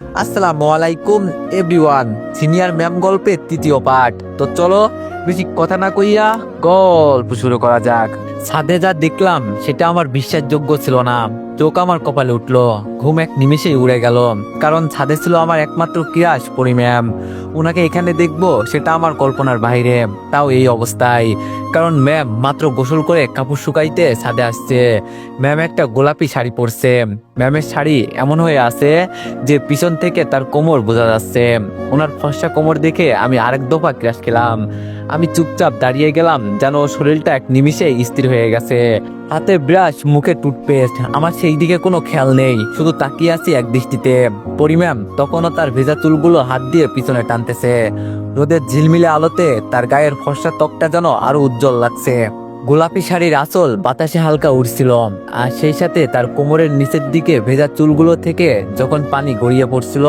আসসালামু আলাইকুম everyone. Senior ma'am গল্পের তৃতীয় পাঠ। তো চলো, বেশি কথা না কইয়া গল্প শুরু করা যাক। ছাদে যা দেখলাম, সেটা আমার বিশ্বাসযোগ্য ছিল না। চোখ আমার কপালে উঠল। ঘুম এক নিমেষেই উড়ে গেল। কারণ ছাদে ছিল আমার একমাত্র ক্রিয়াস পরি ম্যাম। ওনাকে এখানে দেখব, সেটা আমার কল্পনার বাইরে। তাও এই অবস্থায়। কারণ ম্যাম মাত্র গোসল করে কাপড় শুকাইতে ছাদে আসছে। ম্যাম একটা গোলাপি শাড়ি পরছে। ম্যামের শাড়ি এমন হয়ে আছে যে পিছন থেকে তার কোমর বোঝা যাচ্ছে। ওনার ফর্সা কোমর দেখে আমি আরেক দফা ক্রাশ খেলাম। আমি চুপচাপ দাঁড়িয়ে গেলাম যেন শরীরটা এক নিমিষে স্থির হয়ে গেছে। হাতে ব্রাশ, মুখে টুথপেস্ট, আমার সেই দিকে কোনো খেয়াল নেই। শুধু তাকিয়ে আছি এক দৃষ্টিতে পরিম্যাম তখনও তার ভেজা চুলগুলো হাত দিয়ে পিছনে টানতেছে রোদের ঝিলমিলে আলোতে তার গায়ের ফর্সা ত্বকটা যেন আরও উজ্জ্বল লাগছে। গোলাপি শাড়ির আঁচল বাতাসে হালকা উড়ছিল আর সেই সাথে তার কোমরের নিচের দিকে ভেজা চুলগুলো থেকে যখন পানি গড়িয়ে পড়ছিল,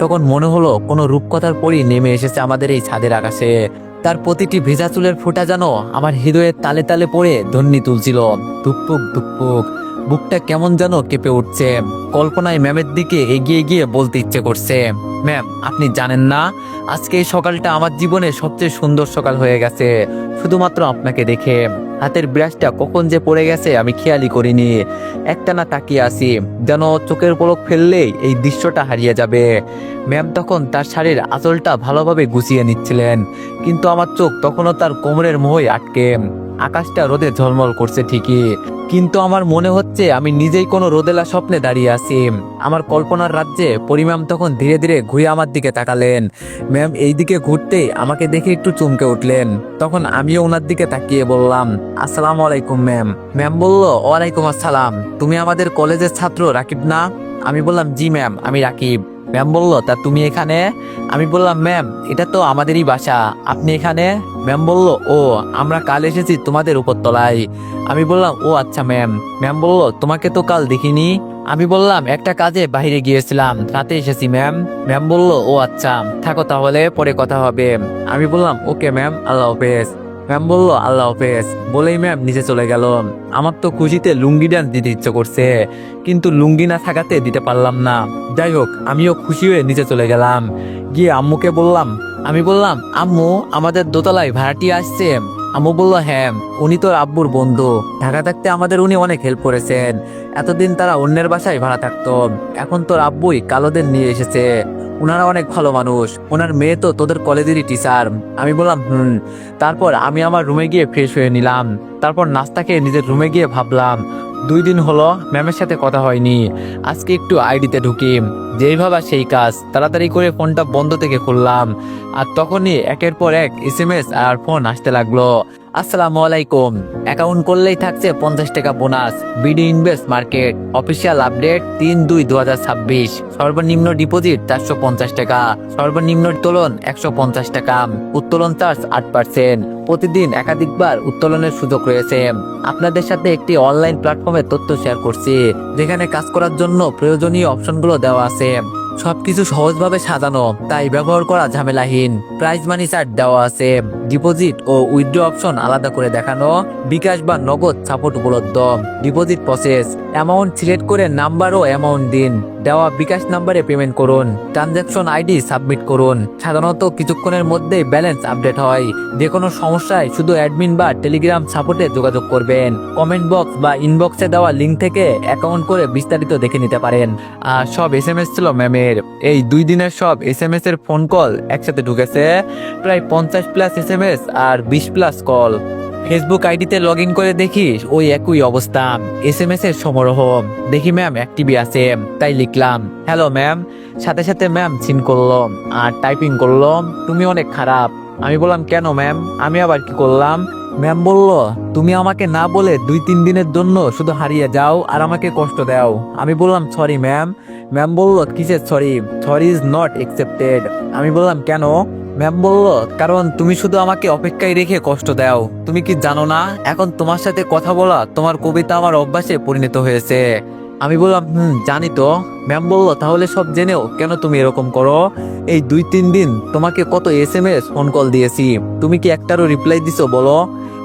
তখন মনে হলো কোনো রূপকথার পরই নেমে এসেছে আমাদের এই ছাদের আকাশে। তার প্রতিটি ভেজা চুলের ফোঁটা যেন আমার হৃদয়ের তালে তালে পড়ে ধ্বনি তুলছিল। ধুকপুক ধুকপুক। বুকটা কেমন যেন কেঁপে উঠছে। কল্পনায় ম্যামের দিকে এগিয়ে গিয়ে বলতে ইচ্ছে করছে, ম্যাম, আপনি জানেন না, আজকে এই সকালটা আমার জীবনে সবচেয়ে সুন্দর সকাল হয়ে গেছে। শুধুমাত্র আপনাকে দেখে। হাতের ব্রাশটা কখন যে পড়ে গেছে আমি খেয়ালই করিনি। একটানা তাকিয়ে আসি যেন চোখের পলক ফেললেই এই দৃশ্যটা হারিয়ে যাবে। ম্যাম তখন তার শাড়ির আঁচলটা ভালোভাবে গুছিয়ে নিচ্ছিলেন, কিন্তু আমার চোখ তখনও তার কোমরের মোহে আটকে। আকাশটা রোদে ঝলমল করছে ঠিকই। কিন্তু আমার মনে হচ্ছে আমি নিজেই কোনো রোদেলা স্বপ্নে দাঁড়িয়ে আছি। আমার কল্পনার রাজ্যে পরিমাম তখন ধীরে ধীরে ঘুরে আমার দিকে তাকালেন। ম্যাম এই দিকে ঘুরতেই আমাকে দেখে একটু চমকে উঠলেন। তখন আমিও ওনার দিকে তাকিয়ে বললাম, আসসালাম আলাইকুম, ম্যাম। ম্যাম বলল, ওয়ালাইকুম আসসালাম। তুমি আমাদের কলেজের ছাত্র রাকিব না? আমি বললাম, জি, ম্যাম, আমি রাকিব। ম্যাম বলল, তা তুমি এখানে? আমি বললাম, ম্যাম, এটা তো আমাদেরই বাসা। আপনি এখানে? ম্যাম বলল, ও, আমরা কাল এসেছি তোমাদের উপরতলায়। আমি বললাম, ও আচ্ছা ম্যাম। ম্যাম বলল, তোমাকে তো কাল দেখিনি। আমি বললাম, একটা কাজে বাইরে গিয়েছিলাম, রাতে এসেছি, ম্যাম। ম্যাম বলল, ও আচ্ছা থাকো তাহলে, পরে কথা হবে। আমি বললাম, ওকে, ম্যাম, আল্লাহ হাফেজ। ম্যাম বলল, আল্লাহ হাফেজ। বলেই ম্যাম নিচে চলে গেল। আমার তো খুশিতে লুঙ্গি ডান্স দিতে ইচ্ছে করছে, কিন্তু লুঙ্গি না থাকাতে দিতে পারলাম না। যাই হোক, আমিও খুশি হয়ে নিচে চলে গেলাম। গিয়ে আম্মুকে বললাম, আমি বললাম, আম্মু, আমাদের দোতলায় ভাড়াটি আসছে। আম্মু বলল হ্যাঁ উনি তোর আব্বুর বন্ধু। ঢাকা থাকতে আমাদের উনি অনেক হেল্প করেছেন। এতদিন তারা অন্যের বাসায় ভাড়া থাকতো। এখন তোর আব্বুই কালোদের নিয়ে এসেছে। ওনারা অনেক ভালো মানুষ। ওনার মেয়ে তো তোদের কলেজেরই টিচার আমি বললাম, হুম। তারপর আমি আমার রুমে গিয়ে ফ্রেশ হয়ে নিলাম। তারপর নাস্তা খেয়ে নিজের রুমে গিয়ে ভাবলাম দুই দিন হলো ম্যামের সাথে কথা হয়নি। আজকে একটু আইডিতে ঢুকি। যেই ভাবা সেই কাজ। তাড়াতাড়ি করে ফোনটা বন্ধ থেকে খুললাম। আর তখনই একের পর এক এস আর ফোন আসতে লাগল। আসসালামু আলাইকুম। অ্যাকাউন্ট করলেই থাকছে পঞ্চাশ টাকা bonus. BD invest market. Official update তিন দুই দু সর্বনিম্ন ডিপোজিট চারশো পঞ্চাশ টাকা। সর্বনিম্ন উত্তোলন একশো পঞ্চাশ টাকা। উত্তোলন চার্জ আট পার্সেন্ট। প্রতিদিন একাধিকবার উত্তোলনের সুযোগ রয়েছে। আপনাদের সাথে একটি অনলাইন প্ল্যাটফর্মে তথ্য শেয়ার করছি, যেখানে কাজ করার জন্য প্রয়োজনীয় অপশনগুলো দেওয়া আছে। সবকিছু সহজভাবে সাজানো, তাই ব্যবহার করা ঝামেলাহীন। প্রাইজ মানি চার্ট দেওয়া আছে। ডিপোজিট ও উইথড্র অপশন আলাদা করে দেখানো, বিকাশ বা নগদ সাপোর্ট উপলব্ধ। ডিপোজিট প্রসেস অ্যামাউন্ট সিলেক্ট করে নাম্বার ও অ্যামাউন্ট দিন। দেওয়া বিকাশ নাম্বারে পেমেন্ট করুন। ট্রানজ্যাকশন আইডি সাবমিট করুন। সাধারণত কিছুক্ষণের মধ্যেই ব্যালেন্স আপডেট হয়। যে কোনো সমস্যায় শুধু অ্যাডমিন বা টেলিগ্রাম সাপোর্টে যোগাযোগ করবেন। কমেন্ট বক্স বা ইনবক্সে দেওয়া লিঙ্ক থেকে অ্যাকাউন্ট করে বিস্তারিত দেখে নিতে পারেন। আর সব এস এম এস ছিল ম্যামের। এই দুই দিনের সব এস এম এস এর ফোন কল একসাথে ঢুকেছে। প্রায় পঞ্চাশ প্লাস এস এম এস আর বিশ প্লাস কল। ফেসবুক আইডিতে লগ ইন করে দেখি ওই একই অবস্থা। এস এম এস এর সমারোহ। দেখি ম্যাম অ্যাক্টিভই আছে। তাই লিখলাম হ্যালো ম্যাম সাথে সাথে ম্যাম সিন করল আর টাইপিং করল, তুমি অনেক খারাপ। আমি বললাম, কেন ম্যাম আমি আবার কি করলাম ম্যাম বলল, তুমি আমাকে না বলে দুই তিন দিনের জন্য শুধু হারিয়ে যাও আর আমাকে কষ্ট দাও। আমি বললাম সরি ম্যাম ম্যাম বলল, কিসের sorry sorry is not accepted আমি বললাম, কেন? ম্যাম বলল, কারণ তুমি শুধু আমাকে অপেক্ষায় রেখে কষ্ট দাও। তুমি কি জানো না? এখন তোমার সাথে কথা বলা, তোমার কবিতা আমার অভ্যাসে পরিণত হয়েছে। আমি বললাম, হুম, জানি তো। ম্যাম বলল, তাহলে সব জেনেও কেন তুমি এরকম করো? এই দুই তিন দিন তোমাকে কত S M S phone call দিয়েছি। তুমি কি একটারও রিপ্লাই দিছো বলো?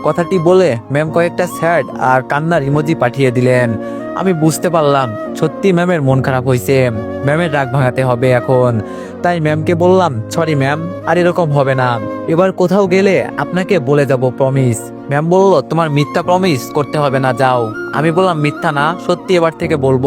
কথাটি বলে ম্যাম কয়েকটা স্যাড আর কান্নার ইমোজি পাঠিয়ে দিলেন। আমি বুঝতে পারলাম, সত্যি ম্যামের মন খারাপ হয়েছে ম্যামের রাগ ভাঙাতে হবে এখন। তাই ম্যামকে বললাম, সরি ম্যাম, আর এরকম হবে না। এবার কোথাও গেলে আপনাকে বলে যাব প্রমিস ম্যাম বলল, তোমার মিথ্যা প্রমিস করতে হবে না, যাও। আমি বললাম, মিথ্যা না, সত্যি এবার থেকে বলব।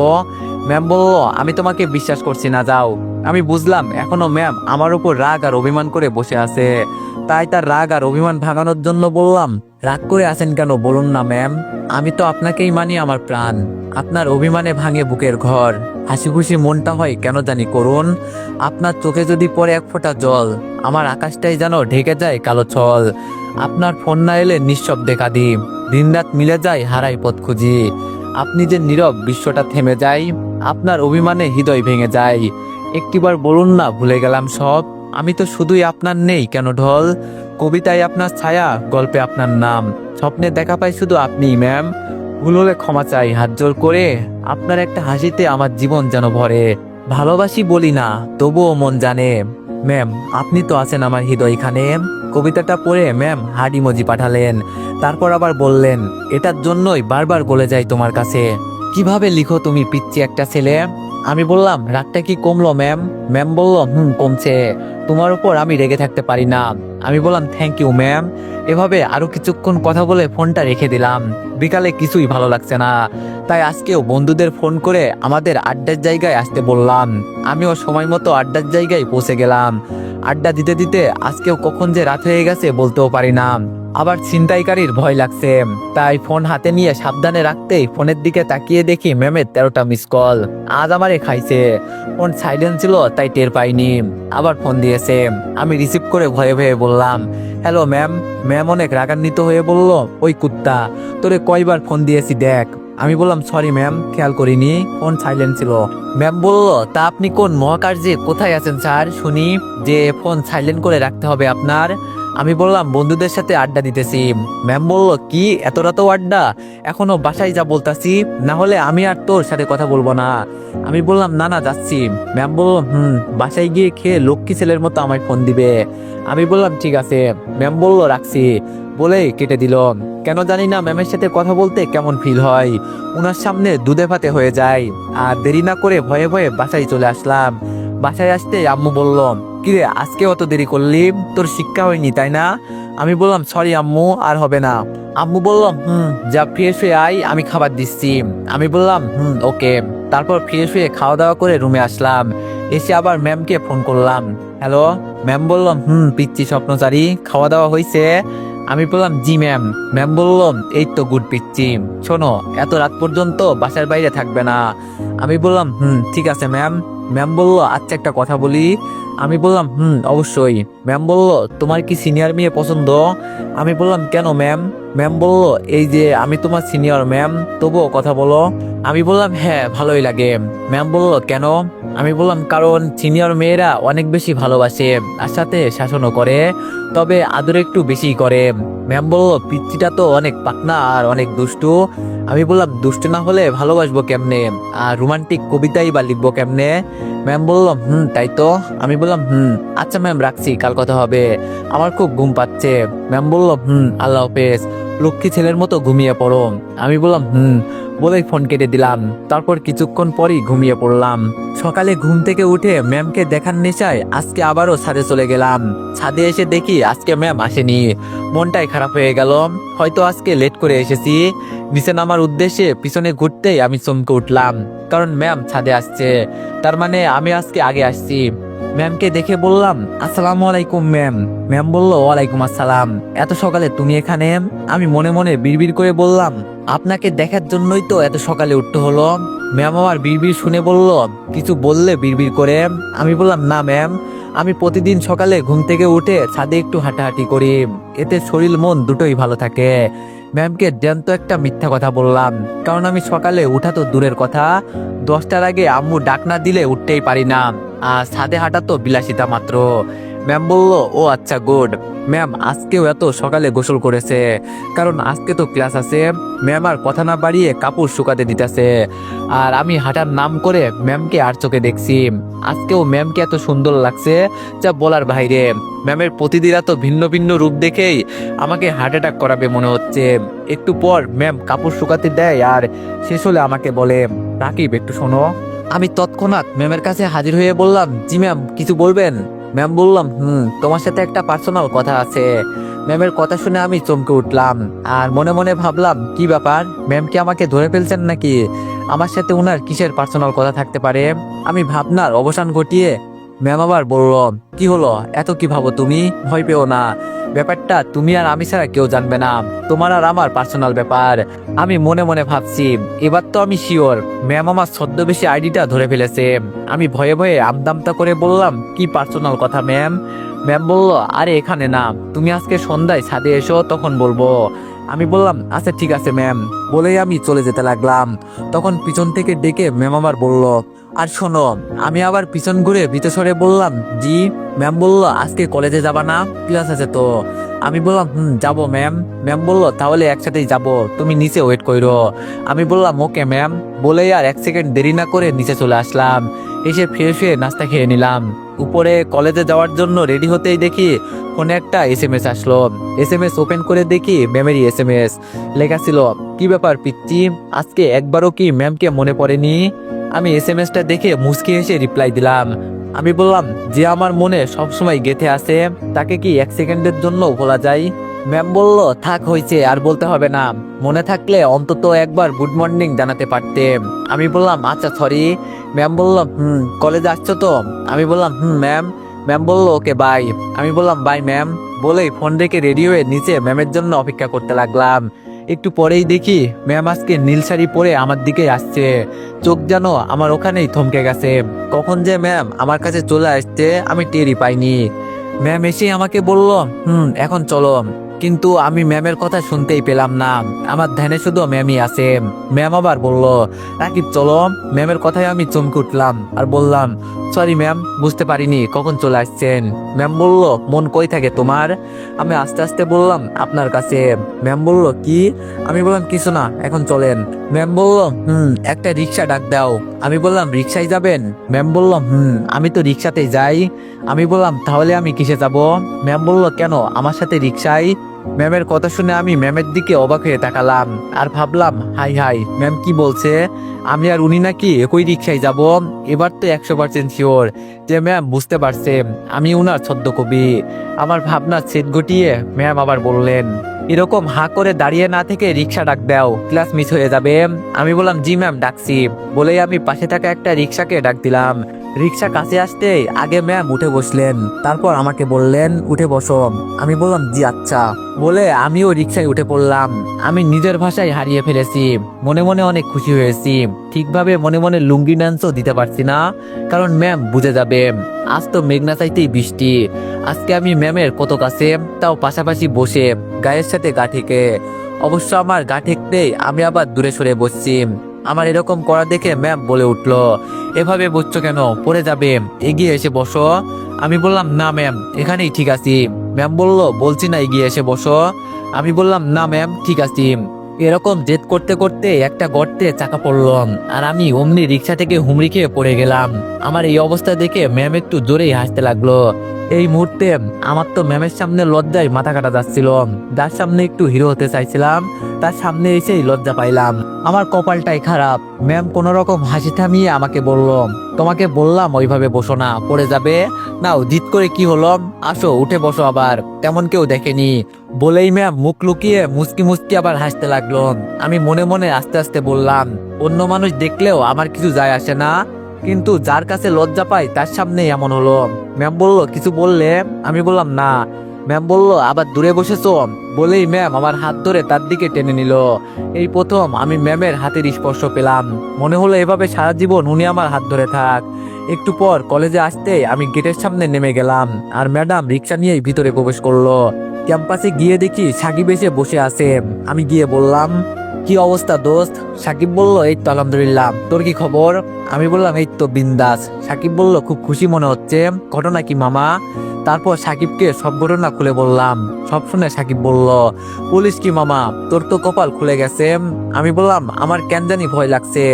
ম্যাম বলল, আমি তোমাকে বিশ্বাস করছি না, যাও। আমি বুঝলাম, এখনও ম্যাম আমার উপর রাগ আর অভিমান করে বসে আছে। তাই তার রাগ আর অভিমান ভাঙানোর জন্য বললাম, রাগ করে আছেন কেন বলুন না, ম্যাম? আমি তো আপনাকেই মানি আমার প্রাণ। আপনার অভিমানে ভাঙে বুকের ঘর। হাসি খুশি মনটা হয় কেন জানি করুন। আপনার চোখে যদি পড়ে এক ফোঁটা জল, আমার আকাশটাই যেন ঢেকে যায় কালো ছল। আপনার ফোন না এলে নিঃশব্দে দেখা দি দিনরাত মিলে যায় হারাই পথ খুঁজি। আপনি যে নীরব বিশ্বটা থেমে যায়, আপনার অভিমানে হৃদয় ভেঙে যায়। একটিবার বলুন না, ভুলে গেলাম সব। আমি তো শুধুই আপনার নেই, কেন ঢল? কবিতায় আপনার ছায়া, গল্পে আপনার নাম। স্বপ্নে দেখা পাই শুধু আপনিই, ম্যাম। ভুল হলে ক্ষমা চাই হাত জোর করে। আপনার একটা হাসিতে আমার জীবন যেন ভরে। ভালোবাসি বলি না, তবুও মন জানে। ম্যাম, আপনি তো আছেন আমার হৃদয়খানে। কবিতাটা পড়ে, ম্যাম হার্ড ইমোজি পাঠালেন। তারপর আবার বললেন, এটার জন্যই বারবার বলে যাই তোমার কাছে। কীভাবে লিখো তুমি পিচ্ছি একটা ছেলে? আমি বললাম, রাগটা কি কমলো, ম্যাম? ম্যাম বলল, হুম, কমছে। তোমার উপর আমি রেগে থাকতে পারি না। আমি বললাম থ্যাংক ইউ ম্যাম। এভাবে আরও কিছুক্ষণ কথা বলে ফোনটা রেখে দিলাম। বিকালে কিছুই ভালো লাগছে না। তাই আজকেও বন্ধুদের ফোন করে আমাদের আড্ডার জায়গায় আসতে বললাম। আমিও সময় মতো আড্ডার জায়গায় পৌঁছে গেলাম। আড্ডা দিতে দিতে আজকেও কখন যে রাত হয়ে গেছে বলতেও পারি না। আবার ছিনতাইকারীর ভয় লাগছে। তাই ফোন হাতে নিয়ে সাবধানে রাখতেই ফোনের দিকে তাকিয়ে দেখি ম্যামের তেরোটা মিস কল আজ আমারে খাইছে। ফোন সাইলেন্ট ছিল, তাই টের পাইনি। আবার ফোন দিয়েছে। আমি রিসিভ করে ভয়ে ভয়ে বললাম হ্যালো ম্যাম ম্যাম অনেক রাগান্বিত হয়ে বলল, ওই কুত্তা, তোরে কয়বার ফোন দিয়েছি দেখ। আমি বললাম সরি ম্যাম খেয়াল করিনি। ফোন সাইলেন্ট ছিল। ম্যাম বলল, তা আপনি কোন মহাকার্যে কোথায় আছেন স্যার শুনি, যে ফোন সাইলেন্ট করে রাখতে হবে আপনার। আমি বললাম, বন্ধুদের সাথে আড্ডা দিতেছি। ম্যাম বলল, কি? এত রাতেও আড্ডা? এখনও বাসায় যা বলতাছি, না হলে আমি আর তোর সাথে কথা বলব না। আমি বললাম, না না, যাচ্ছি। ম্যাম বলল, হুম, বাসায় গিয়ে খেয়ে লক্ষ্মী ছেলের মতো আমায় ফোন দিবে। আমি বললাম, ঠিক আছে। ম্যাম বলল, রাখছি। বলেই কেটে দিল। কেন জানি না ম্যামের সাথে কথা বলতে কেমন ফিল হয়। উনার সামনে দুধে ভাতে হয়ে যায়। আর দেরি না করে ভয়ে ভয়ে বাসায় চলে আসলাম। বাসায় আসতে আম্মু বলল, কিরে, আজকে অত দেরি করলি? তোর শিক্ষা হয়নি, তাই না? আমি বললাম, সরি আম্মু, আর হবে না। আম্মু বললাম হুম, যা ফ্রেশ হয়ে আয়, আমি খাবার দিচ্ছি। আমি বললাম, হুম, ওকে। তারপর ফ্রেশ হয়ে খাওয়া দাওয়া করে রুমে আসলাম। এসে আবার ম্যামকে ফোন করলাম। হ্যালো? ম্যাম বললাম হুম, পিচ্ছি স্বপ্নচারী, খাওয়া দাওয়া হয়েছে আমি বললাম, জি ম্যাম ম্যাম বললাম এই তো গুড পিচ্ছি। শোনো, এত রাত পর্যন্ত বাসার বাইরে থাকবে না। আমি বললাম, হুম, ঠিক আছে ম্যাম ম্যাম বলল আচ্ছা একটা কথা বলি। আমি বললাম, হুম, অবশ্যই। ম্যাম বলল, তোমার কি সিনিয়র মেয়ে পছন্দ? আমি বললাম, কেন ম্যাম ম্যাম বলল, এই যে, আমি তোমার সিনিয়র ম্যাম তবুও কথা বলো। আমি বললাম হ্যাঁ ভালোই লাগে। ম্যাম বলল, কেন? আমি বললাম, কারণ সিনিয়র মেয়েরা অনেক বেশি ভালোবাসে আর সাথে শাসনও করে, তবে আদর একটু বেশি করে। ম্যাম বলল পিচ্চিটা তো অনেক পাকনা আর অনেক দুষ্টু। আমি বললাম, দুষ্টু না হলে ভালোবাসবো কেমনে? আর রোমান্টিক কবিতাই বা লিখব কেমনে? ম্যাম বললাম হুম, তাই তো। আমি বললাম, হুম আচ্ছা ম্যাম, রাখছি, কাল কথা হবে। আমার খুব ঘুম পাচ্ছে। ম্যাম বলল, হুম, আল্লাহ হাফেজ, লক্ষ্মী ছেলের মতো ঘুমিয়ে পড়ো। আমি বললাম, হুম, বলেই ফোন কেটে দিলাম। তারপর কিছুক্ষণ পরই ঘুমিয়ে পড়লাম। সকালে ঘুম থেকে উঠে ম্যামকে দেখার নেশায় আজকে আবারও ছাদে চলে গেলাম। ছাদে এসে দেখি আজকে ম্যাম আসেনি। মনটাই খারাপ হয়ে গেল। হয়তো আজকে লেট করে এসেছি। নিচে নামার উদ্দেশ্যে পিছনে ঘুরতেই আমি চমকে উঠলাম, কারণ ম্যাম ছাদে আসছে। তার মানে আমি আজকে আগে আসছি। ম্যামকে দেখে বললাম, আসসালামু আলাইকুম, ম্যাম। ম্যাম বলল, ওয়ালাইকুম আসসালাম। এত সকালে তুমি এখানে? আমি মনে মনে বিড়বিড় করে বললাম, আপনাকে দেখার জন্যই তো এত সকালে উঠতে হলো। ম্যাম আমার বিড়বিড় শুনে বলল, কিছু বললে বিড়বিড় করে? আমি বললাম, না, ম্যাম। আমি প্রতিদিন সকালে ঘুম থেকে উঠে ছাদে একটু হাঁটাহাঁটি করি। এতে শরীর, মন দুটোই ভালো থাকে। ম্যামকে জ্যান্ত একটা মিথ্যা কথা বললাম, কারণ আমি সকালে উঠা তো দূরের কথা। দশটার আগে আম্মু ডাক না দিলে উঠতেই পারি না। ছাদে হাঁটা তো বিলাসিতা মাত্র। ম্যাম বলল, ও আচ্ছা গুড। ম্যাম, আজকেও এত সকালে গোসল করেছে। কারণ আজকে তো ক্লাস আছে। ম্যাম আর কথা না বাড়িয়ে কাপড় শুকাতে দিতেছে। আর আমি হাঁটার নাম করে ম্যামকে আর চোখে দেখছি। আজকেও ম্যামকে এত সুন্দর লাগছে, যা বলার বাইরে। ম্যামের প্রতিদিন এত ভিন্ন ভিন্ন রূপ দেখেই আমাকে হার্ট অ্যাটাক করাবে মনে হচ্ছে। একটু পর ম্যাম কাপড় শুকাতে দেয় আর শেষ হলে আমাকে বলে, রাকিব, একটু শোনো। আমি তৎক্ষণাৎ ম্যামের কাছে হাজির হয়ে বললাম, জি ম্যাম, কিছু বলবেন? ম্যাম বললাম, হুম, তোমার সাথে একটা পার্সোনাল কথা আছে। ম্যামের কথা শুনে আমি চমকে উঠলাম আর মনে মনে ভাবলাম, কি ব্যাপার? ম্যাম কি আমাকে ধরে ফেলছেন নাকি? আমার সাথে ওনার কিসের পার্সোনাল কথা থাকতে পারে? আমি ভাবনার অবসান ঘটিয়ে ম্যাম আবার বলল, কি হলো? এত কি ভাবো তুমি? ভয় পেও না। ব্যাপারটা তুমি আর আমি ছাড়া কেউ জানবে না। তোমার আর আমার পার্সোনাল ব্যাপার। আমি মনে মনে ভাবছি, এবার তো আমি শিওর ম্যাম আমার ছদ্মবেশী আইডিটা ধরে ফেলেছে। আমি ভয়ে ভয়ে আমদামতা করে বললাম, কি পার্সোনাল কথা, ম্যাম? ম্যাম বলল, আরে এখানে না। তুমি আজকে সন্ধ্যায় ছাদে এসো, তখন বলব। আমি বললাম আচ্ছা ঠিক আছে, ম্যাম। বলেই আমি চলে যেতে লাগলাম। তখন পিছন থেকে ডেকে ম্যাম আবার বলল আর শোনো, আমি আবার পিছন ঘুরে ভিতরে বললাম, জি, ম্যাম বলল, আজকে কলেজে যাবা না, ক্লাস আছে তো। আমি বললাম, হুম, যাব, ম্যাম। ম্যাম বলল, তাহলে একসাথেই যাব, তুমি নিচে ওয়েট করো। আমি বললাম, ওকে, ম্যাম। বলে আর এক সেকেন্ড দেরি না করে নিচে চলে আসলাম। এসে ফ্রেশ হয়ে নাস্তা খেয়ে নিলাম। উপরে কলেজে যাওয়ার জন্য রেডি হতেই দেখি ফোনে একটা এস এম এস আসলো। এস এম এস ওপেন করে দেখি ম্যামেরই এস এম এস লেখা ছিল, কি ব্যাপার পিচ্ছি আজকে একবারও কি ম্যামকে মনে পড়েনি? আমি এস এম এসটা দেখে মুসকে এসে রিপ্লাই দিলাম। আমি বললাম, যে আমার মনে সবসময় গেথে আছে, তাকে কি এক সেকেন্ডের জন্য ভোলা যায়? ম্যাম বলল, থাক, হয়েছে, আর বলতে হবে না। মনে থাকলে অন্তত একবার গুড মর্নিং জানাতে পারতে আমি বললাম আচ্ছা সরি ম্যাম বলল, হুম কলেজে আসছো তো? আমি বললাম, হুম, ম্যাম। ম্যাম বলল, ওকে বাই আমি বললাম বাই ম্যাম বলেই ফোন রেখে রেডি হয়ে নিচে ম্যামের জন্য অপেক্ষা করতে লাগলাম। একটু পরেই দেখি ম্যাম আজকে নীল শাড়ি পরে আমার দিকে আসছে। চোখ যেন আমার ওখানেই থমকে গেছে। কখন যে ম্যাম আমার কাছে চলে আসছে, আমি টেরই পাইনি। ম্যাম এসে আমাকে বলল, হুম, এখন চলো। কিন্তু আমি ম্যামের কথা শুনতেই পেলাম না। আমার ধ্যানে শুধু ম্যামই আছে। ম্যাম আবার বলল, রাকিব, চলো। ম্যামের কথায় আমি চমকে উঠলাম আর বললাম সরি ম্যাম বুঝতে পারিনি, কখন চলে আসছেন? ম্যাম বলল, মন কই থাকে তোমার? আমি আস্তে আস্তে বললাম, আপনার কাছে। ম্যাম বলল, কি? আমি বললাম, কিছু না, এখন চলেন। ম্যাম বলল, হুম, একটা রিক্সা ডাক দাও। আমি বললাম, রিক্সায় যাবেন? ম্যাম বলল, হুম, আমি তো রিক্সাতেই যাই। আমি বললাম, তাহলে আমি কিসে যাব? ম্যাম বলল, কেন, আমার সাথে রিক্সায় ম্যামের কথা শুনে আমি ম্যামের দিকে অবাক হয়ে তাকালাম আর ভাবলাম, হাই হাই, ম্যাম কি বলছে? আমি আর উনি নাকি একই রিক্সায় যাব? এবার তো একশো পার্সেন্ট শিওর যে ম্যাম বুঝতে পারছে, আমি উনার ছদ্ম কবি আমার ভাবনা ছেদ ঘটিয়ে ম্যাম আবার বললেন, এরকম হা করে দাঁড়িয়ে না থেকে রিক্সা ডাক দাও, ক্লাস মিস হয়ে যাবে। আমি বললাম, জি ম্যাম, ডাকছি। বলেই আমি পাশে থাকা একটা রিক্সাকে ডাক দিলাম। রিক্সা কাছে আসতেই আগে ম্যাম উঠে বসলেন, তারপর আমাকে বললেন, উঠে বসো। আমি বললাম, জি আচ্ছা। বলে আমিও রিক্সায় উঠে পড়লাম। আমি নিজের ভাষায় হারিয়ে ফেলেছি। মনে মনে অনেক খুশি হয়েছি। ঠিকভাবে মনে মনে লুঙ্গি ডান্সও দিতে পারছি না, কারণ ম্যাম বুঝে যাবে। আজ তো মেঘনা চাইতেই বৃষ্টি। আজকে আমি ম্যামের কত কাছে, তাও পাশাপাশি বসে, গায়ের সাথে গা ঠেকে। অবশ্য আমার গা ঠেকতেই আমি আবার দূরে সরে বসছি। আমার এরকম করা দেখে ম্যাম বলে উঠল। এভাবে বসছো কেন? পড়ে যাবে। এগিয়ে এসে বসো। আমি বললাম, না, ম্যাম, এখানেই ঠিক আছি। ম্যাম বলল, বলছি না, এগিয়ে এসে বসো। আমি বললাম, না, ম্যাম, ঠিক আছি। এরকম জেদ করতে করতে একটা গর্তে চাকা পড়লাম আর আমি অমনি রিক্সা থেকে হুমড়ি খেয়ে পড়ে গেলাম। আমার এই অবস্থা দেখে ম্যাম একটু জোরেই হাসতে লাগল। এই মুহূর্তে আমার তো ম্যামের সামনে লজ্জায় মাথা কাটা যাচ্ছিল। যার সামনে একটু হিরো হতে চাইছিলাম, তার সামনে এসেই লজ্জা পাইলাম। আমার কপালটাই খারাপ। ম্যাম কোন রকম হাসি থামিয়ে আমাকে বলল, তোমাকে বললাম ওইভাবে বসো না, পড়ে যাবে? নাও জিত করে কি হলো? আসো, উঠে বসো আবার। তেমন কেউ দেখেনি। বলেই ম্যাম মুখ লুকিয়ে মুসকি মুসকি আবার হাসতে লাগল। আমি মনে মনে আস্তে আস্তে বললাম, অন্য মানুষ দেখলেও আমার কিছু যায় আসে না। কিন্তু যার কাছে লজ্জা পাই, তার সামনে এমন হলো। ম্যাম বলল, কিছু বললে? আমি বললাম, না। ম্যাম বলল, আবার দূরে বসেছ? বলেই ম্যাম আমার হাত ধরে তার দিকে টেনে নিল। এই প্রথম আমি ম্যামের হাতের স্পর্শ পেলাম। মনে হলো এভাবে সারা জীবন উনি আমার হাত ধরে থাক। একটু পর কলেজে আসতে আমি গেটের সামনে নেমে গেলাম আর ম্যাডাম রিক্সা নিয়েই ভিতরে প্রবেশ করল। ক্যাম্পাসে গিয়ে দেখি সাকিব এসে বসে আছে। আমি গিয়ে বললাম কি অবস্থা দোস্ত? সাকিব বলল, এই তো আলহামদুলিল্লাহ। তোর কি খবর? আমি বললাম, এই তো বিন্দাস। সাকিব বলল, খুব খুশি মনে হচ্ছে। ঘটনা কি, মামা? তারপর সাকিবকে সব ঘটনা খুলে বললাম। সব শুনে সাকিব বলল, পুলিশ কি, মামা? তোর তো কপাল খুলে গেছে। আমি বললাম, আমার কেন জানি ভয় লাগছে।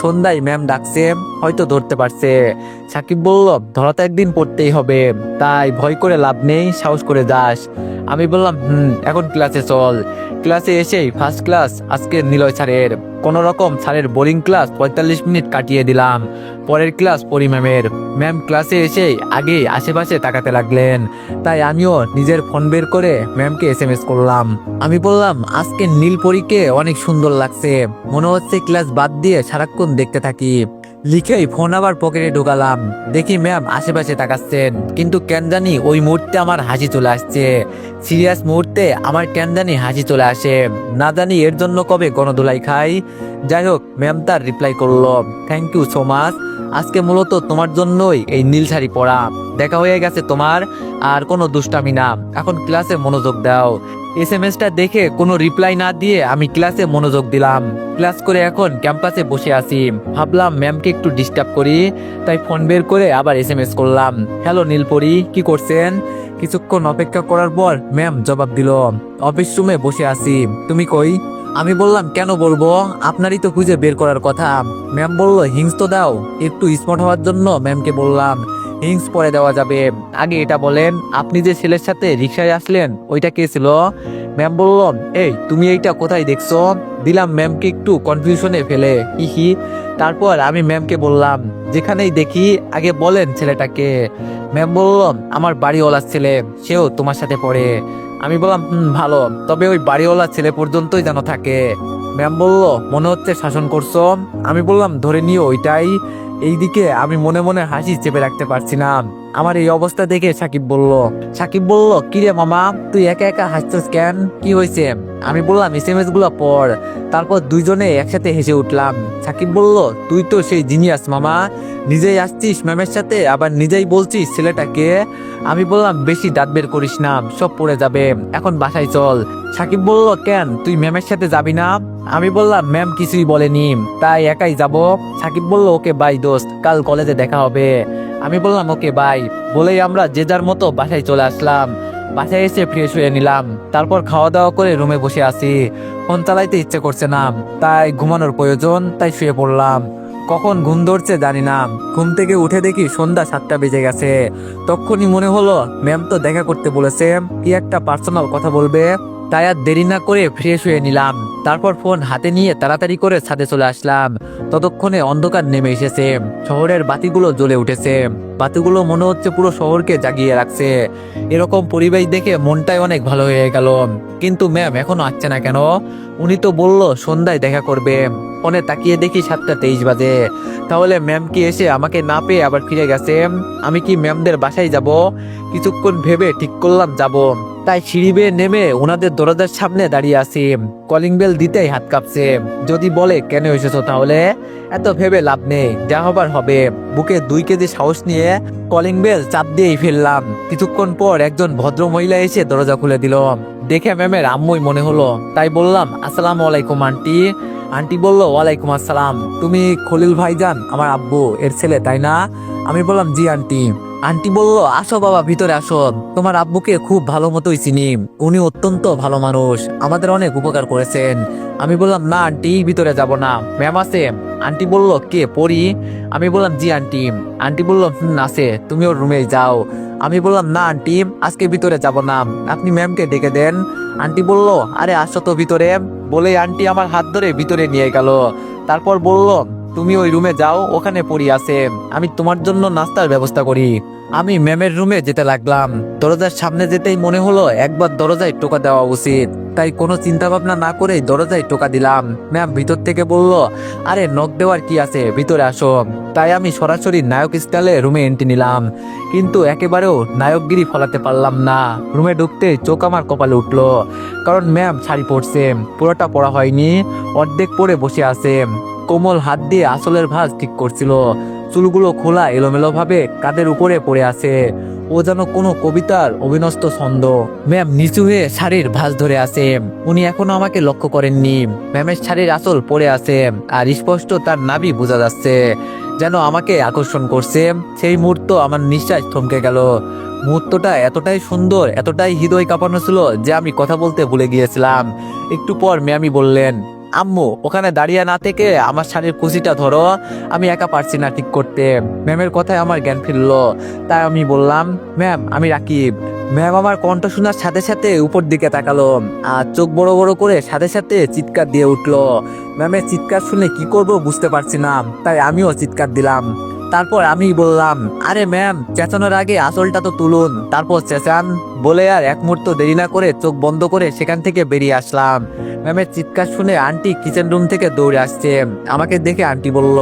সন্ধ্যায় ম্যাম ডাকছে, হয়তো ধরতে পারছে। সাকিব বলল ধরা তো একদিন পড়তেই হবে। তাই ভয় করে লাভ নেই, সাহস করে যাস। আমি বললাম, হুম, এখন ক্লাসে চল। ক্লাসে এসেই ফার্স্ট ক্লাস আজকে নিলয় স্যারের। কোন রকম স্যারের বোরিং ক্লাস পঁয়তাল্লিশ মিনিট কাটিয়ে দিলাম। পরের ক্লাস পরি ম্যামের। ম্যাম ক্লাসে এসেই আগে আশেপাশে তাকাতে লাগলেন। তাই আমিও নিজের ফোন বের করে ম্যামকে এস এম এস করলাম। আমি বললাম, আজকে নীলপরীকে অনেক সুন্দর লাগছে। মনে হচ্ছে ক্লাস বাদ দিয়ে সারাক্ষণ দেখতে থাকি। লিখেই ফোন আবার পকেটে ঢোকালাম। দেখি ম্যাম আশেপাশে তাকাচ্ছেন। কিন্তু কেন জানি ওই মুহূর্তে আমার হাসি চলে আসছে। সিরিয়াস মুহূর্তে আমার কেন জানি হাসি চলে আসে। না জানি এর জন্য কবে গণধুলাই খাই। যাই হোক, ম্যাম তার রিপ্লাই করল। থ্যাংক ইউ সো মাচ আজকে মূলত তোমার জন্যই এই নীল শাড়ি পরা। দেখা হয়ে গেছে তোমার, আর কোনো দুষ্টামি না। এখন ক্লাসে মনোযোগ দাও। এস এম দেখে কোনো রিপ্লাই না দিয়ে আমি ক্লাসে মনোযোগ দিলাম। ক্লাস করে এখন ক্যাম্পাসে বসে আছি। ভাবলাম ম্যামকে একটু ডিস্টার্ব করি, তাই ফোন বের করে আবার এস এম এস করলাম। হ্যালো নীলপরি, কি করছেন? কিছুক্ষণ অপেক্ষা করার পর ম্যাম জবাব দিল, অফিস রুমে বসে আছি। তুমি কই? আমি বললাম, কেন বলব? আপনারই তো খুঁজে বের করার কথা। ম্যাম বলল, হিংস তো দাও। একটু স্মার্ট হওয়ার জন্য ম্যামকে বললাম, হিংস পরে দেওয়া যাবে। আগে এটা বলেন, আপনি যে ছেলের সাথে রিক্সায় আসলেন, ওইটা কে ছিল? ম্যাম বলল এই, তুমি এইটা কোথায় দেখছ? দিলাম ম্যামকে একটু কনফিউশনে ফেলে। ইহি তারপর আমি ম্যামকে বললাম, যেখানেই দেখি, আগে বলেন ছেলেটাকে। ম্যাম বলল আমার বাড়িওয়ালার ছেলে, সেও তোমার সাথে পড়ে। আমি বললাম, হুম, ভালো। তবে ওই বাড়িওয়ালা ছেলে পর্যন্তই যেন থাকে। ম্যাম বলল, মনে হচ্ছে শাসন করছ? আমি বললাম, ধরে নিও ওইটাই। এইদিকে আমি মনে মনে হাসি চেপে রাখতে পারছি না। আমার এই অবস্থা দেখে সাকিব বলল সাকিব বলল, কিরে মামা, তুই একা একা হাসছিস কেন? কি হয়েছে? আমি বললাম, এস এম এসগুলো পড়। তারপর দুইজনে একসাথে হেসে উঠলাম। সাকিব বলল, তুই তো সেই জিনিয়াস মামা, নিজেই আসছিস ম্যামের সাথে, আবার নিজেই বলছিস ছেলেটাকে? আমি বললাম, বেশি দাঁত বের করিস না, সব পড়ে যাবে, এখন বাসায় চল। সাকিব বলল, কেন, তুই ম্যামের সাথে যাবি না? আমি বললাম, ম্যাম কিছুই বলেনি, তাই একাই যাব। সাকিব বলল, ওকে, বাই দোস্ত, কাল কলেজে দেখা হবে। আমি বললাম, ওকে বাই বলেই আমরা যে যার মতো বাসায় চলে আসলাম। বাসায় এসে ফ্রেশ হয়ে নিলাম। তারপর খাওয়া দাওয়া করে রুমে বসে আছি। ফোন চালাইতে ইচ্ছে করছে না। তাই ঘুমানোর প্রয়োজন, তাই শুয়ে পড়লাম। কখন ঘুম ধরছে জানি না। ঘুম থেকে উঠে দেখি সন্ধ্যা সাতটা বেজে গেছে। তখনই মনে হলো, ম্যাম তো দেখা করতে বলেছে। কি একটা পার্সোনাল কথা বলবে। তাই আর দেরি না করে ফ্রেশ হয়ে নিলাম। তারপর ফোন হাতে নিয়ে তাড়াতাড়ি করে ছাদে চলে আসলাম। ততক্ষণে অন্ধকার নেমে এসেছে। শহরের বাতিগুলো জ্বলে উঠেছে। বাতিগুলো মনে হচ্ছে পুরো শহরকে জাগিয়ে রাখছে। এরকম পরিবেশ দেখে মনটাই অনেক ভালো হয়ে গেল। কিন্তু ম্যাম, এখনও আসছে না কেন? উনি তো বলল সন্ধ্যায় দেখা করবে। ফোনে তাকিয়ে দেখি সাতটা তেইশ বাজে। তাহলে ম্যাম কি এসে আমাকে না পেয়ে আবার ফিরে গেছে? আমি কি ম্যামদের বাসায় যাব? কিছুক্ষণ ভেবে ঠিক করলাম, যাব। তাই সিঁড়ি বেয়ে নেমে ওনাদের দরজার সামনে দাঁড়িয়ে আছি। কলিং বেল দিতেই হাত কাঁপছে। যদি বলে, কেন এসেছ তাহলে? এত ভেবে লাভ নেই। যা হবার হবে। বুকে দুই কেজি সাহস নিয়ে কলিং বেল চাপ দিয়েই ফেললাম কিছুক্ষণ পর একজন ভদ্র মহিলা এসে দরজা খুলে দিল। দেখে ম্যামের আম্মুই মনে হলো। তাই বললাম, আসসালামু আলাইকুম, আন্টি। আন্টি বলল, ওয়ালাইকুম আসসালাম। তুমি খলিল ভাইজান, আমার আব্বু, এর ছেলে, তাই না? আমি বললাম, জি, আন্টি। আন্টি বলল, আসো বাবা, ভিতরে আসো। তোমার আব্বুকে খুব ভালো মতোই চিনি। উনি অত্যন্ত ভালো মানুষ। আমাদের অনেক উপকার করেছেন। আমি বললাম, না আন্টি, ভিতরে যাব না। ম্যাম আছে। আন্টি বলল, কে? পড়ি আমি বললাম, জি আন্টি। আন্টি বলল, হুম, আছে। তুমি ওর রুমে যাও। আমি বললাম, না আন্টি, আজকে ভিতরে যাব না। আপনি ম্যামকে ডেকে দেন। আন্টি বলল, আরে, আসো তো ভিতরে। বলে আন্টি আমার হাত ধরে ভিতরে নিয়ে গেল। তারপর বলল তুমি ওই রুমে যাও, ওখানে পড়ি, আছে। আমি তোমার জন্য নাস্তার ব্যবস্থা করি। আমি ম্যামের রুমে যেতে লাগলাম। দরজার সামনে যেতেই মনে হলো একবার দরজায় টোকা দেওয়া উচিত। তাই কোনো চিন্তা ভাবনা না করেই দরজায় টোকা দিলাম। ম্যাম ভিতর থেকে বলল, আরে নখ দেওয়ার কি আছে? ভিতরে আসো। তাই আমি সরাসরি নায়ক স্টাইলে রুমে এন্ট্রি নিলাম। কিন্তু একেবারেও নায়কগিরি ফলাতে পারলাম না। রুমে ঢুকতে চোখ আমার কপালে উঠল। কারণ ম্যাম শাড়ি পরছে। পুরোটা পরা হয়নি। অর্ধেক পরে বসে আছে। কোমল হাত দিয়ে আসলের ভাঁজ ঠিক করছিল। চুলগুলো খোলা এলোমেলো ভাবে কাদের উপরে পড়ে আছে। ও যেন কোনো কবিতার অবিনস্ত ছন্দ। ম্যাম নিচু হয়ে শাড়ির ভাঁজ ধরে আছে। উনি এখনও আমাকে লক্ষ্য করেননি। ম্যামের শাড়ির আসল পড়ে আছে আর স্পষ্ট তার নাভি বোঝা যাচ্ছে। যেন আমাকে আকর্ষণ করছে। সেই মুহূর্ত আমার নিঃশ্বাস থমকে গেল। মুহূর্তটা এতটাই সুন্দর, এতটাই হৃদয় কাঁপানো ছিল যে আমি কথা বলতে ভুলে গিয়েছিলাম। একটু পর ম্যামি বললেন আম্মু, ওখানে দাঁড়িয়ে না থেকে আমার শাড়ির কুচিটা ধরো, আমি একা পারছি না ঠিক করতে। ম্যামের কথায় আমার জ্ঞান ফিরলো, তাই আমি বললাম, ম্যাম, আমি রাকিব। ম্যাম আমার কণ্ঠ শোনার সাথে সাথে উপর দিকে তাকালো, আর চোখ বড় বড় করে সাথে সাথে চিৎকার দিয়ে উঠল। ম্যামের চিৎকার শুনে কি করব বুঝতে পারছি না, তাই আমিও চিৎকার দিলাম। তারপর আমি বললাম, আরে ম্যাম, চেঁচানোর আগে আসলটা তো তুলুন। তারপর চেঁচান, বলে আর এক মুহূর্ত দেরি না করে চোখ বন্ধ করে সেখান থেকে বেরিয়ে আসলাম। ম্যামের চিৎকার শুনে আন্টি কিচেন রুম থেকে দৌড়ে আসছে। আমাকে দেখে আন্টি বলল,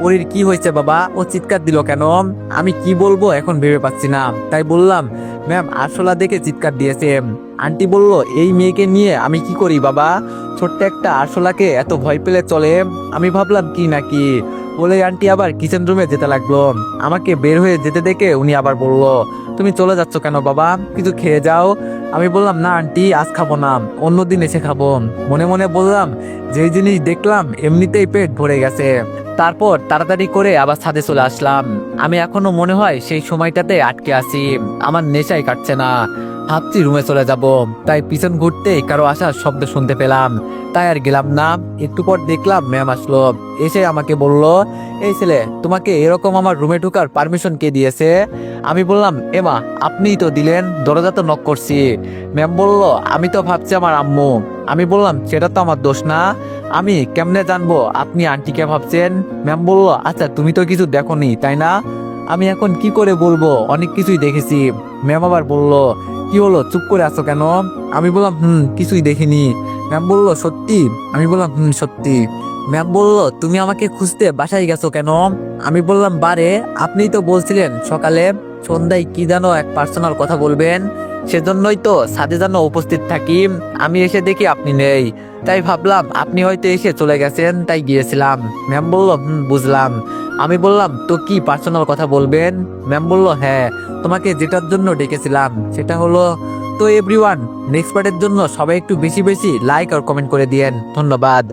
পরীর কি হয়েছে বাবা? ও চিৎকার দিল কেন? আমি কি বলব এখন ভেবে পাচ্ছি না। তাই বললাম, ম্যাম, আরশোলা দেখে চিৎকার দিয়েছে। আন্টি বলল, এই মেয়েকে নিয়ে আমি কি করি বাবা? ছোট্ট একটা আরশোলাকে এত ভয় পেলে চলে? আমি ভাবলাম কি নাকি বলে আন্টি আবার কিচেন রুমে যেতে লাগল। আমাকে বের হয়ে যেতে দেখে উনি আবার বলল, তুমি চলে যাচ্ছ কেন বাবা? কিছু খেয়ে যাও। আমি বললাম, না আন্টি, আজ খাব না, অন্যদিন এসে খাব। মনে মনে বললাম, যেই জিনিস দেখলাম এমনিতেই পেট ভরে গেছে। তারপর তাড়াতাড়ি করে আবার ছাদে চলে আসলাম। আমি এখনও মনে হয় সেই সময়টাতে আটকে আছি। আমার নেশাই কাটছে না। ভাবছি রুমে চলে যাব, তাই পিছন ঘুরতে কারও আসার শব্দ শুনতে পেলাম। তাই আর গেলাম না। একটু পর দেখলাম ম্যাম আসলো। এসে আমাকে বলল, এই ছেলে, তোমাকে এরকম আমার রুমে ঢুকার পারমিশন কে দিয়েছে? আমি বললাম, এমা, আপনিই তো দিলেন, দরজা তো নক করছি। ম্যাম বলল, আমি তো ভাবছি আমার আম্মু। আমি বললাম, সেটা তো আমার দোষ না। আমি কেমনে জানব আপনি আন্টিকে ভাবছেন? ম্যাম বলল আচ্ছা তুমি তো কিছু দেখোনি, তাই না? আমি এখন কি করে বলব? অনেক কিছুই দেখেছি। ম্যাম আবার বলল, কি হলো? চুপ করে আছো কেন? আমি বললাম, হুম, কিছুই দেখিনি। ম্যাম বলল, সত্যি? আমি বললাম, হুম, সত্যি। ম্যাম বলল, তুমি আমাকে খুঁজতে বাসায় গেছো কেন? আমি বললাম, বারে আপনিই তো বলছিলেন সকালে সন্ধ্যায় কি যেন এক পার্সোনাল কথা বলবেন? সেজন্যই তো সাথে যেন উপস্থিত থাকি। আমি এসে দেখি আপনি নেই। তাই ভাবলাম, আপনি হয়তো এসে চলে গেছেন, তাই গিয়েছিলাম। ম্যাম বলল বুঝলাম। আমি বললাম, তো কি পার্সোনাল কথা বলবেন? ম্যাম বলল হ্যাঁ তোমাকে যেটার জন্য ডেকেছিলাম সেটা হলো, তো এভরিওয়ান নেক্সট পার্টের জন্য সবাই একটু বেশি বেশি লাইক আর কমেন্ট করে দিয়েন। ধন্যবাদ।